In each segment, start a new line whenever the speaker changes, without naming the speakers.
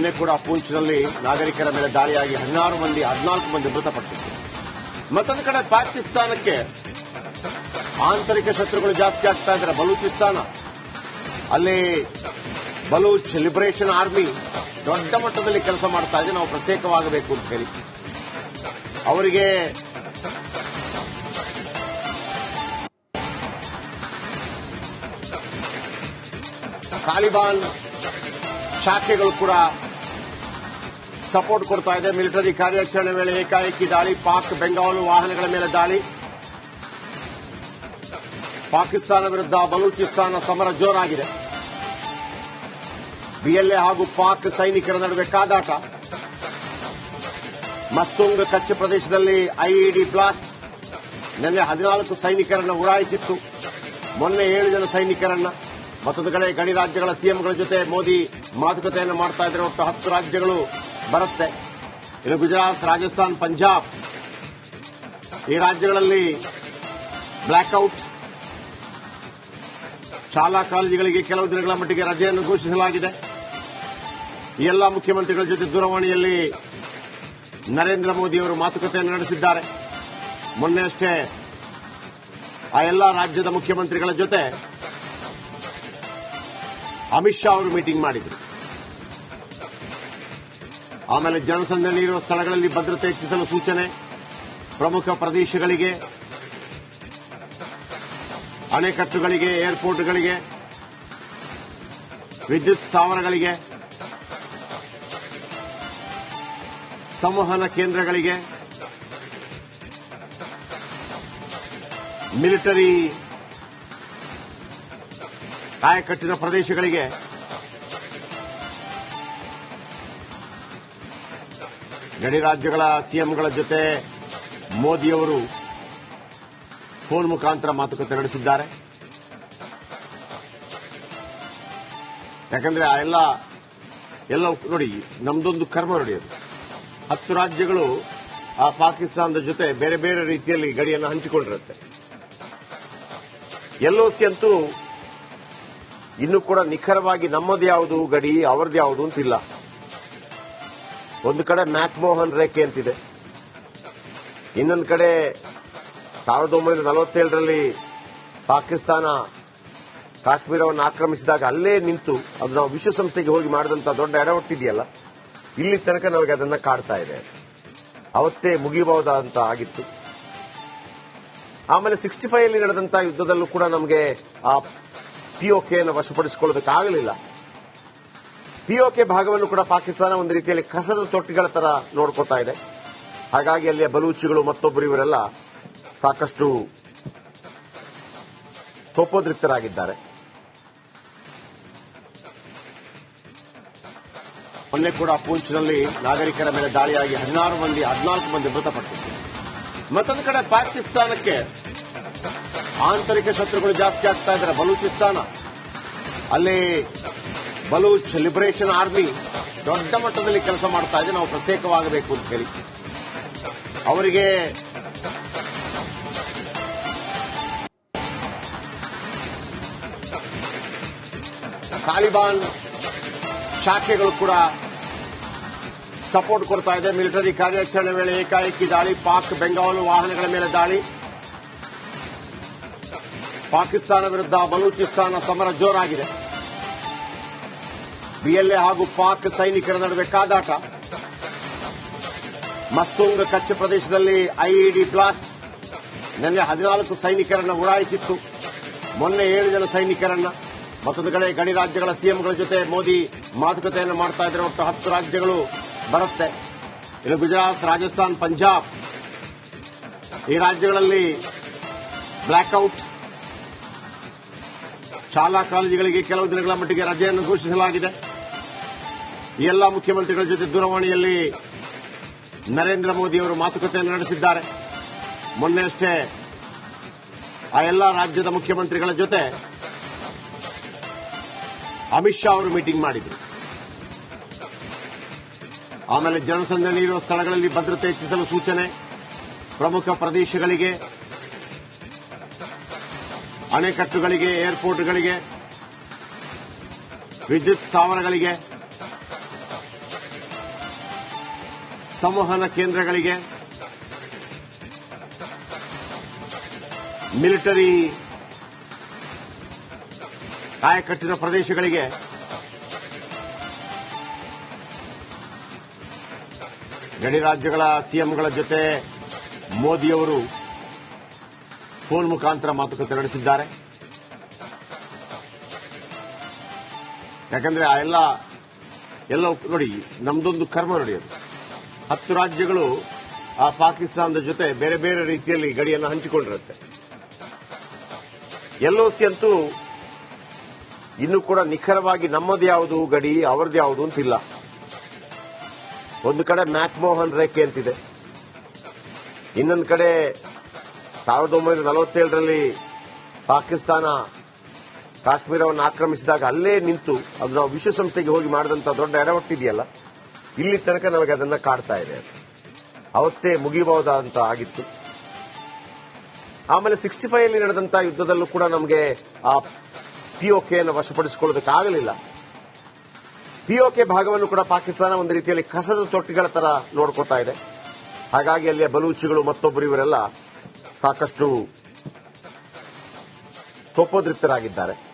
ಮೊನ್ನೆ ಕೂಡ ಪೂಂಚ್ನಲ್ಲಿ ನಾಗರಿಕರ ಮೇಲೆ ದಾಳಿಯಾಗಿ ಹದಿನಾರು ಮಂದಿ, ಹದಿನಾಲ್ಕು ಮಂದಿ ಮೃತಪಟ್ಟಿದ್ದಾರೆ. ಮತ್ತೊಂದು ಕಡೆ ಪಾಕಿಸ್ತಾನಕ್ಕೆ ಆಂತರಿಕ ಶತ್ರುಗಳು ಜಾಸ್ತಿ ಆಗ್ತಾ ಇದ್ದಾರೆ, ಬಲೂಚಿಸ್ತಾನ. ಅಲ್ಲಿ ಬಲೂಚ್ ಲಿಬರೇಷನ್ ಆರ್ಮಿ ದೊಡ್ಡ ಮಟ್ಟದಲ್ಲಿ ಕೆಲಸ ಮಾಡ್ತಾ ಇದೆ, ನಾವು ಪ್ರತ್ಯೇಕವಾಗಬೇಕು ಅಂತ ಹೇಳಿ. ಅವರಿಗೆ ತಾಲಿಬಾನ್ ಶಾಖೆಗಳು ಕೂಡ ಸಪೋರ್ಟ್ ಕೊಡ್ತಾ ಇದೆ. ಮಿಲಿಟರಿ ಕಾರ್ಯಾಚರಣೆ ವೇಳೆ ಏಕಾಏಕಿ ದಾಳಿ, ಪಾಕ್ ಬೆಂಗಾವಲು ವಾಹನಗಳ ಮೇಲೆ ದಾಳಿ. ಪಾಕಿಸ್ತಾನ ವಿರುದ್ಧ ಬಲೂಚಿಸ್ತಾನ ಸಮರ ಜೋರಾಗಿದೆ. ಬಿಎಲ್ಎ ಹಾಗೂ ಪಾಕ್ ಸೈನಿಕರ ನಡುವೆ ಕಾದಾಟ. ಮಸ್ತುಂಗ್ ಕಚ್ಚ ಪ್ರದೇಶದಲ್ಲಿ ಐಇಡಿ ಬ್ಲಾಸ್ಟ್. ನಿನ್ನೆ ಹದಿನಾಲ್ಕು ಸೈನಿಕರನ್ನು ಉಡಾಯಿಸಿತ್ತು. ಮೊನ್ನೆ ಏಳು ಜನ ಸೈನಿಕರನ್ನ, ಮತ್ತೊಂದು ಕಡೆ ಗಡಿ ರಾಜ್ಯಗಳ ಸಿಎಂಗಳ ಜೊತೆ ಮೋದಿ ಮಾತುಕತೆಯನ್ನು ಮಾಡ್ತಾ ಒಟ್ಟು ಹತ್ತು ರಾಜ್ಯಗಳು ಬರುತ್ತೆ. ಇನ್ನು ಗುಜರಾತ್, ರಾಜಸ್ಥಾನ್, ಪಂಜಾಬ್. ಈ ರಾಜ್ಯಗಳಲ್ಲಿ ಬ್ಲಾಕ್ಔಟ್ ಶಾಲಾ ಕಾಲೇಜುಗಳಿಗೆ ಕೆಲವು ದಿನಗಳ ಮಟ್ಟಿಗೆ ರಜೆಯನ್ನು ಘೋಷಿಸಲಾಗಿದೆ. ಎಲ್ಲ ಮುಖ್ಯಮಂತ್ರಿಗಳ ಜೊತೆ ದೂರವಾಣಿಯಲ್ಲಿ ನರೇಂದ್ರ ಮೋದಿ ಅವರು ಮಾತುಕತೆಯನ್ನು ನಡೆಸಿದ್ದಾರೆ. ಮೊನ್ನೆ ಅಷ್ಟೇ ಆ ಎಲ್ಲ ರಾಜ್ಯದ ಮುಖ್ಯಮಂತ್ರಿಗಳ ಜೊತೆ ಅಮಿತ್ ಶಾ ಅವರು ಮೀಟಿಂಗ್ ಮಾಡಿದರು. ಆಮೇಲೆ ಜನಸಂದಣಿ ಇರುವ ಸ್ಥಳಗಳಲ್ಲಿ ಭದ್ರತೆ ಹೆಚ್ಚಿಸಲು ಸೂಚನೆ ಪ್ರಮುಖ ಪ್ರದೇಶಗಳಿಗೆ, ಅಣೆಕಟ್ಟುಗಳಿಗೆ, ಏರ್ಪೋರ್ಟ್ಗಳಿಗೆ, ವಿದ್ಯುತ್ ಸ್ಥಾವರಗಳಿಗೆ, ಸಂವಹನ ಕೇಂದ್ರಗಳಿಗೆ, ಮಿಲಿಟರಿ ಆಯಕಟ್ಟಿನ ಪ್ರದೇಶಗಳಿಗೆ ಗಡಿ ರಾಜ್ಯಗಳ ಸಿಎಂಗಳ ಜೊತೆ ಮೋದಿಯವರು ಫೋನ್ ಮುಖಾಂತರ ಮಾತುಕತೆ ನಡೆಸಿದ್ದಾರೆ. ಯಾಕಂದ್ರೆ ಆ ಎಲ್ಲ ಎಲ್ಲ ನೋಡಿ, ನಮ್ದೊಂದು ಕರ್ಮ ನೋಡಿ ಹತ್ತು ರಾಜ್ಯಗಳು ಆ ಪಾಕಿಸ್ತಾನದ ಜೊತೆ ಬೇರೆ ಬೇರೆ ರೀತಿಯಲ್ಲಿ ಗಡಿಯನ್ನು ಹಂಚಿಕೊಂಡಿರುತ್ತೆ. ಎಲ್ಒಸಿ ಅಂತೂ ಇನ್ನೂ ಕೂಡ ನಿಖರವಾಗಿ ನಮ್ಮದು ಯಾವುದು ಗಡಿ, ಅವರದ್ದು ಯಾವುದು ಅಂತಿಲ್ಲ. ಒಂದು ಕಡೆ ಮ್ಯಾಕ್ಮೋಹನ್ ರೇಖೆ ಅಂತಿದೆ. ಇನ್ನೊಂದು ಕಡೆ ಸಾವಿರದ ಒಂಬೈನೂರ ನಲವತ್ತೇಳರಲ್ಲಿ ಪಾಕಿಸ್ತಾನ ಕಾಶ್ಮೀರವನ್ನು ಆಕ್ರಮಿಸಿದಾಗ ಅಲ್ಲೇ ನಿಂತು ಅದು ನಾವು ವಿಶ್ವಸಂಸ್ಥೆಗೆ ಹೋಗಿ ಮಾಡಿದಂತ ದೊಡ್ಡ ಎಡವಟ್ಟಿದೆಯಲ್ಲ ಇಲ್ಲಿ ತನಕ ನಮಗೆ ಅದನ್ನ ಕಾಡ್ತಾ ಇದೆ. ಅವತ್ತೇ ಮುಗಿಯಬಹುದಾದಂತ ಆಗಿತ್ತು. ಆಮೇಲೆ ಸಿಕ್ಸ್ಟಿ ಫೈವ್ ಅಲ್ಲಿ ನಡೆದಂತಹ ಯುದ್ಧದಲ್ಲೂ ಕೂಡ ನಮಗೆ ಆ ಪಿಒಕೆಯನ್ನು ವಶಪಡಿಸಿಕೊಳ್ಳೋದಕ್ಕಾಗಲಿಲ್ಲ. ಪಿಒಕೆ ಭಾಗವನ್ನು ಕೂಡ ಪಾಕಿಸ್ತಾನ ಒಂದು ರೀತಿಯಲ್ಲಿ ಕಸದ ತೊಟ್ಟಿಗಳ ತರ ನೋಡ್ಕೋತಾ ಇದೆ. ಹಾಗಾಗಿ ಅಲ್ಲಿಯ ಬಲೂಚಿಗಳು ಮತ್ತೊಬ್ಬರು ಇವರೆಲ್ಲ ಸಾಕಷ್ಟು ಕೋಪೋದ್ರಿಕ್ತರಾಗಿದ್ದಾರೆ ಮೊನ್ನೆ ಕೂಡ ಪೂಂಚ್ನಲ್ಲಿ ನಾಗರಿಕರ ಮೇಲೆ ದಾಳಿಯಾಗಿ ಹದಿನಾರು ಮಂದಿ, ಹದಿನಾಲ್ಕು ಮಂದಿ ಮೃತಪಟ್ಟಿದ್ದಾರೆ. ಮತ್ತೊಂದು ಕಡೆ ಪಾಕಿಸ್ತಾನಕ್ಕೆ ಆಂತರಿಕ ಶತ್ರುಗಳು ಜಾಸ್ತಿ ಆಗ್ತಾ ಇದ್ದಾರೆ. ಬಲೂಚಿಸ್ತಾನ. ಅಲ್ಲಿ ಬಲೂಚ್ ಲಿಬರೇಷನ್ ಆರ್ಮಿ ದೊಡ್ಡ ಮಟ್ಟದಲ್ಲಿ ಕೆಲಸ ಮಾಡ್ತಾ ಇದೆ. ನಾವು ಪ್ರತ್ಯೇಕವಾಗಬೇಕು ಅಂತ ಹೇಳಿ. ಅವರಿಗೆ ತಾಲಿಬಾನ್ ಶಾಖೆಗಳು ಕೂಡ ಸಪೋರ್ಟ್ ಕೊಡ್ತಾ ಇದೆ. ಮಿಲಿಟರಿ ಕಾರ್ಯಾಚರಣೆ ವೇಳೆ ಏಕಾಏಕಿ ದಾಳಿ, ಪಾಕ್ ಬೆಂಗಾವಲು ವಾಹನಗಳ ಮೇಲೆ ದಾಳಿ. ಪಾಕಿಸ್ತಾನ ವಿರುದ್ಧ ಬಲೂಚಿಸ್ತಾನ ಸಮರ ಜೋರಾಗಿದೆ. ಬಿಎಲ್ಎ ಹಾಗೂ ಪಾಕ್ ಸೈನಿಕರ ನಡುವೆ ಕಾದಾಟ. ಮಸ್ತುಂಗ್ ಕಚ್ಚ ಪ್ರದೇಶದಲ್ಲಿ ಐಇಡಿ ಬ್ಲಾಸ್ಟ್. ನಿನ್ನೆ ಹದಿನಾಲ್ಕು ಸೈನಿಕರನ್ನು ಉಡಾಯಿಸಿತ್ತು. ಮೊನ್ನೆ ಏಳು ಜನ ಸೈನಿಕರನ್ನ, ಮತ್ತೊಂದು ಕಡೆ ಗಡಿ ರಾಜ್ಯಗಳ ಸಿಎಂಗಳ ಜೊತೆ ಮೋದಿ ಮಾತುಕತೆಯನ್ನು ಮಾಡ್ತಾ ಇದ್ದಾರೆ ಒಟ್ಟು ಹತ್ತು ರಾಜ್ಯಗಳು ಬರುತ್ತೆ. ಇನ್ನು ಗುಜರಾತ್, ರಾಜಸ್ಥಾನ್, ಪಂಜಾಬ್. ಈ ರಾಜ್ಯಗಳಲ್ಲಿ ಬ್ಲಾಕ್ಔಟ್ ಶಾಲಾ ಕಾಲೇಜುಗಳಿಗೆ ಕೆಲವು ದಿನಗಳ ಮಟ್ಟಿಗೆ ರಜೆಯನ್ನು ಘೋಷಿಸಲಾಗಿದೆ. ಎಲ್ಲ ಮುಖ್ಯಮಂತ್ರಿಗಳ ಜೊತೆ ದೂರವಾಣಿಯಲ್ಲಿ ನರೇಂದ್ರ ಮೋದಿ ಅವರು ಮಾತುಕತೆಯನ್ನು ನಡೆಸಿದ್ದಾರೆ. ಮೊನ್ನೆಯಷ್ಟೇ ಆ ಎಲ್ಲ ರಾಜ್ಯದ ಮುಖ್ಯಮಂತ್ರಿಗಳ ಜೊತೆ ಅಮಿತ್ ಶಾ ಅವರು ಮೀಟಿಂಗ್ ಮಾಡಿದರು. ಆಮೇಲೆ ಜನಸಂದಣಿ ಇರುವ ಸ್ಥಳಗಳಲ್ಲಿ ಭದ್ರತೆ ಹೆಚ್ಚಿಸಲು ಸೂಚನೆ, ಪ್ರಮುಖ ಪ್ರದೇಶಗಳಿಗೆ, ಅಣೆಕಟ್ಟುಗಳಿಗೆ ಏರ್ಪೋರ್ಟ್ಗಳಿಗೆ ವಿದ್ಯುತ್ ಸ್ಥಾವರಗಳಿಗೆ ಸಂವಹನ ಕೇಂದ್ರಗಳಿಗೆ ಮಿಲಿಟರಿ ಕಾಯಕಟ್ಟಿನ ಪ್ರದೇಶಗಳಿಗೆ ಗಡಿ ರಾಜ್ಯಗಳ ಸಿಎಂಗಳ ಜೊತೆ ಮೋದಿಯವರು ಫೋನ್ ಮುಖಾಂತರ ಮಾತುಕತೆ ನಡೆಸಿದ್ದಾರೆ. ಯಾಕಂದ್ರೆ ಆ ಎಲ್ಲ ಎಲ್ಲ ನೋಡಿ, ನಮ್ದೊಂದು ಕರ್ಮ ನಡೆಯುತ್ತೆ. ಹತ್ತು ರಾಜ್ಯಗಳು ಆ ಪಾಕಿಸ್ತಾನದ ಜೊತೆ ಬೇರೆ ಬೇರೆ ರೀತಿಯಲ್ಲಿ ಗಡಿಯನ್ನು ಹಂಚಿಕೊಂಡಿರುತ್ತೆ. ಎಲ್ಒಸಿ ಅಂತೂ ಇನ್ನೂ ಕೂಡ ನಿಖರವಾಗಿ ನಮ್ಮದು ಯಾವುದು ಗಡಿ, ಅವರದ್ದು ಯಾವುದು ಅಂತಿಲ್ಲ. ಒಂದು ಕಡೆ ಮ್ಯಾಕ್ಮೋಹನ್ ರೇಖೆ ಅಂತಿದೆ. ಇನ್ನೊಂದು ಕಡೆ ಸಾವಿರದ ಒಂಬೈನೂರ ನಲವತ್ತೇಳರಲ್ಲಿ ಪಾಕಿಸ್ತಾನ ಕಾಶ್ಮೀರವನ್ನು ಆಕ್ರಮಿಸಿದಾಗ ಅಲ್ಲೇ ನಿಂತು, ಅದು ನಾವು ವಿಶ್ವಸಂಸ್ಥೆಗೆ ಹೋಗಿ ಮಾಡಿದಂತ ದೊಡ್ಡ ಎಡವಟ್ಟಿದೆಯಲ್ಲ ಇಲ್ಲಿ ತನಕ ನಮಗೆ ಅದನ್ನ ಕಾಡ್ತಾ ಇದೆ. ಅವತ್ತೇ ಮುಗಿಬಹುದಾದಂತ ಆಗಿತ್ತು. ಆಮೇಲೆ ಸಿಕ್ಸ್ಟಿ ಫೈವ್ ಅಲ್ಲಿ ನಡೆದಂತ ಯುದ್ಧದಲ್ಲೂ ಕೂಡ ನಮಗೆ ಆ ಪಿಒಕೆಯನ್ನು ವಶಪಡಿಸಿಕೊಳ್ಳೋದಕ್ಕಾಗಲಿಲ್ಲ. ಪಿಒಕೆ ಭಾಗವನ್ನು ಕೂಡ ಪಾಕಿಸ್ತಾನ ಒಂದು ರೀತಿಯಲ್ಲಿ ಕಸದ ತೊಟ್ಟಿಗಳ ತರ ನೋಡ್ಕೋತಾ ಇದೆ. ಹಾಗಾಗಿ ಅಲ್ಲಿಯ ಬಲೂಚಿಗಳು ಮತ್ತೊಬ್ಬರು ಇವರೆಲ್ಲ ಸಾಕಷ್ಟು ತೋಪೋದ್ರಿಕ್ತರಾಗಿದ್ದಾರೆ.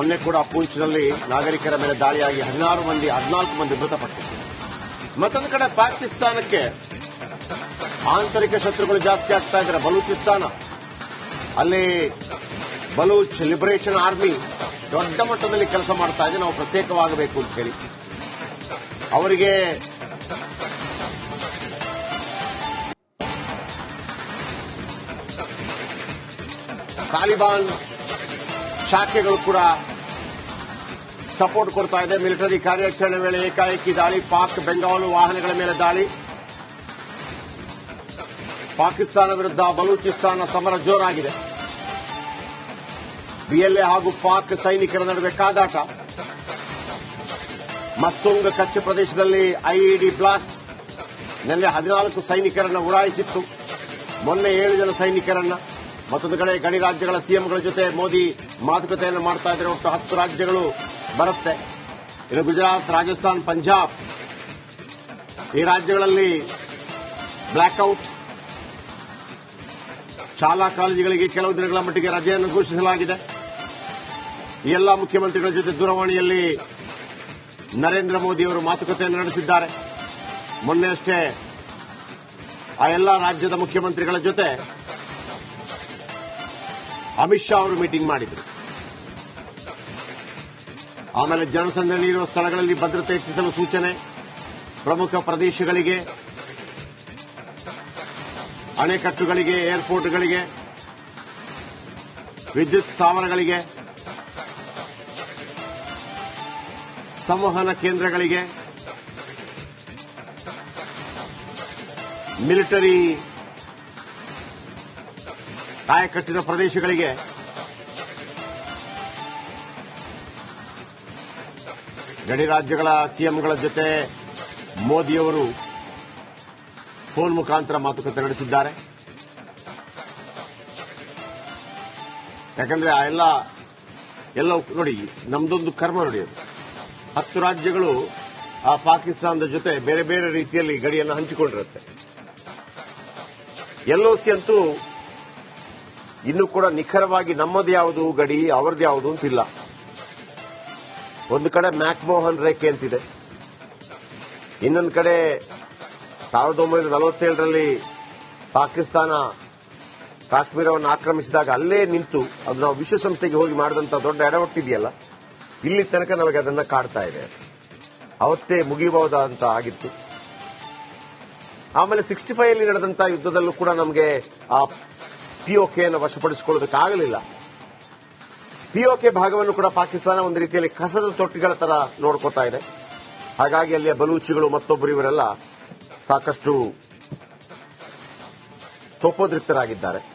ಮೊನ್ನೆ ಕೂಡ ಪೂಂಚ್ನಲ್ಲಿ ನಾಗರಿಕರ ಮೇಲೆ ದಾಳಿಯಾಗಿ ಹದಿನಾರು ಮಂದಿ, ಹದಿನಾಲ್ಕು ಮಂದಿ ಮೃತಪಟ್ಟಿದ್ದಾರೆ. ಮತ್ತೊಂದು ಕಡೆ ಪಾಕಿಸ್ತಾನಕ್ಕೆ ಆಂತರಿಕ ಶತ್ರುಗಳು ಜಾಸ್ತಿ ಆಗ್ತಾ ಇದ್ದಾರೆ, ಬಲೂಚಿಸ್ತಾನ. ಅಲ್ಲಿ ಬಲೂಚ್ ಲಿಬರೇಷನ್ ಆರ್ಮಿ ದೊಡ್ಡ ಮಟ್ಟದಲ್ಲಿ ಕೆಲಸ ಮಾಡ್ತಾ ಇದೆ, ನಾವು ಪ್ರತ್ಯೇಕವಾಗಬೇಕು ಅಂತ ಹೇಳಿ. ಅವರಿಗೆ ತಾಲಿಬಾನ್ ಶಾಖೆಗಳು ಕೂಡ ಸಪೋರ್ಟ್ ಕೊಡ್ತಾ ಇದೆ. ಮಿಲಿಟರಿ ಕಾರ್ಯಾಚರಣೆ ವೇಳೆ ಏಕಾಏಕಿ ದಾಳಿ, ಪಾಕ್ ಬೆಂಗಾವಲು ವಾಹನಗಳ ಮೇಲೆ ದಾಳಿ. ಪಾಕಿಸ್ತಾನ ವಿರುದ್ಧ ಬಲೂಚಿಸ್ತಾನ ಸಮರ ಜೋರಾಗಿದೆ. ಬಿಎಲ್ಎ ಹಾಗೂ ಪಾಕ್ ಸೈನಿಕರ ನಡುವೆ ಕಾದಾಟ. ಮತ್ತೊಂದು ಕಚ್ಚ ಪ್ರದೇಶದಲ್ಲಿ ಐಇಡಿ ಬ್ಲಾಸ್ಟ್. ನಿನ್ನೆ ಹದಿನಾಲ್ಕು ಸೈನಿಕರನ್ನು ಉಡಾಯಿಸಿತ್ತು. ಮೊನ್ನೆ ಏಳು ಜನ ಸೈನಿಕರನ್ನ ಮತ್ತೊಂದು ಕಡೆ ಗಡಿ ರಾಜ್ಯಗಳ ಸಿಎಂಗಳ ಜೊತೆ ಮೋದಿ ಮಾತುಕತೆಯನ್ನು ಮಾಡ್ತಾ ಇದ್ದಾರೆ. ಒಟ್ಟು ಹತ್ತು ರಾಜ್ಯಗಳು ಬರುತ್ತೆ. ಇನ್ನು ಗುಜರಾತ್, ರಾಜಸ್ಥಾನ್, ಪಂಜಾಬ್. ಈ ರಾಜ್ಯಗಳಲ್ಲಿ ಬ್ಲಾಕ್ಔಟ್. ಶಾಲಾ ಕಾಲೇಜುಗಳಿಗೆ ಕೆಲವು ದಿನಗಳ ಮಟ್ಟಿಗೆ ರಜೆಯನ್ನು ಘೋಷಿಸಲಾಗಿದೆ. ಎಲ್ಲ ಮುಖ್ಯಮಂತ್ರಿಗಳ ಜೊತೆ ದೂರವಾಣಿಯಲ್ಲಿ ನರೇಂದ್ರ ಮೋದಿ ಅವರು ಮಾತುಕತೆಯನ್ನು ನಡೆಸಿದ್ದಾರೆ. ಮೊನ್ನೆ ಅಷ್ಟೇ ಆ ಎಲ್ಲ ರಾಜ್ಯದ ಮುಖ್ಯಮಂತ್ರಿಗಳ ಜೊತೆ ಅಮಿತ್ ಶಾ ಅವರು ಮೀಟಿಂಗ್ ಮಾಡಿದರು. ಆಮೇಲೆ ಜನಸಂದಣಿ ಇರುವ ಸ್ಥಳಗಳಲ್ಲಿ ಭದ್ರತೆ ಹೆಚ್ಚಿಸಲು ಸೂಚನೆ, ಪ್ರಮುಖ ಪ್ರದೇಶಗಳಿಗೆ, ಅಣೆಕಟ್ಟುಗಳಿಗೆ, ಏರ್ಪೋರ್ಟ್ಗಳಿಗೆ, ವಿದ್ಯುತ್ ಸ್ಥಾವರಗಳಿಗೆ, ಸಂವಹನ ಕೇಂದ್ರಗಳಿಗೆ, ಮಿಲಿಟರಿ ಆಯಕಟ್ಟಿನ ಪ್ರದೇಶಗಳಿಗೆ. ಗಡಿ ರಾಜ್ಯಗಳ ಸಿಎಂಗಳ ಜೊತೆ ಮೋದಿಯವರು ಫೋನ್ ಮುಖಾಂತರ ಮಾತುಕತೆ ನಡೆಸಿದ್ದಾರೆ. ಯಾಕಂದ್ರೆ ಆ ಎಲ್ಲ ಎಲ್ಲ ನೋಡಿ, ನಮ್ದೊಂದು ಕರ್ಮ ನೋಡಿ ಹತ್ತು ರಾಜ್ಯಗಳು ಆ ಪಾಕಿಸ್ತಾನದ ಜೊತೆ ಬೇರೆ ಬೇರೆ ರೀತಿಯಲ್ಲಿ ಗಡಿಯನ್ನು ಹಂಚಿಕೊಂಡಿರುತ್ತೆ. ಎಲ್ಒಸಿ ಅಂತೂ ಇನ್ನೂ ಕೂಡ ನಿಖರವಾಗಿ ನಮ್ಮದು ಯಾವುದು, ಗಡಿ ಅವರದ್ದು ಯಾವುದು ಅಂತಿಲ್ಲ. ಒಂದು ಕಡೆ ಮ್ಯಾಕ್ಮೋಹನ್ ರೇಖೆ ಅಂತಿದೆ. ಇನ್ನೊಂದು ಕಡೆ ಸಾವಿರದ ಒಂಬೈನೂರ ನಲವತ್ತೇಳರಲ್ಲಿ ಪಾಕಿಸ್ತಾನ ಕಾಶ್ಮೀರವನ್ನು ಆಕ್ರಮಿಸಿದಾಗ ಅಲ್ಲೇ ನಿಂತು ಅದು ನಾವು ವಿಶ್ವಸಂಸ್ಥೆಗೆ ಹೋಗಿ ಮಾಡಿದಂತ ದೊಡ್ಡ ಎಡವಟ್ಟಿದೆಯಲ್ಲ ಇಲ್ಲಿ ತನಕ ನಮಗೆ ಅದನ್ನ ಕಾಡ್ತಾ ಇದೆ. ಅವತ್ತೇ ಅಂತ ಆಗಿತ್ತು. ಆಮೇಲೆ ಸಿಕ್ಸ್ಟಿ ಫೈವ್ ಅಲ್ಲಿ ನಡೆದಂತಹ ಯುದ್ಧದಲ್ಲೂ ಕೂಡ ನಮಗೆ ಆ ಪಿಒಕೆಯನ್ನು ವಶಪಡಿಸಿಕೊಳ್ಳೋದಕ್ಕಾಗಲಿಲ್ಲ. ಪಿಒಕೆ ಭಾಗವನ್ನು ಕೂಡ ಪಾಕಿಸ್ತಾನ ಒಂದು ರೀತಿಯಲ್ಲಿ ಕಸದ ತೊಟ್ಟಿಗಳ ತರ ನೋಡ್ಕೋತಾ ಇದೆ. ಹಾಗಾಗಿ ಅಲ್ಲಿಯ ಬಲೂಚಿಗಳು ಮತ್ತೊಬ್ಬರು ಇವರೆಲ್ಲ ಸಾಕಷ್ಟು ತೋಪೋದ್ರಿಕ್ತರಾಗಿದ್ದಾರೆ.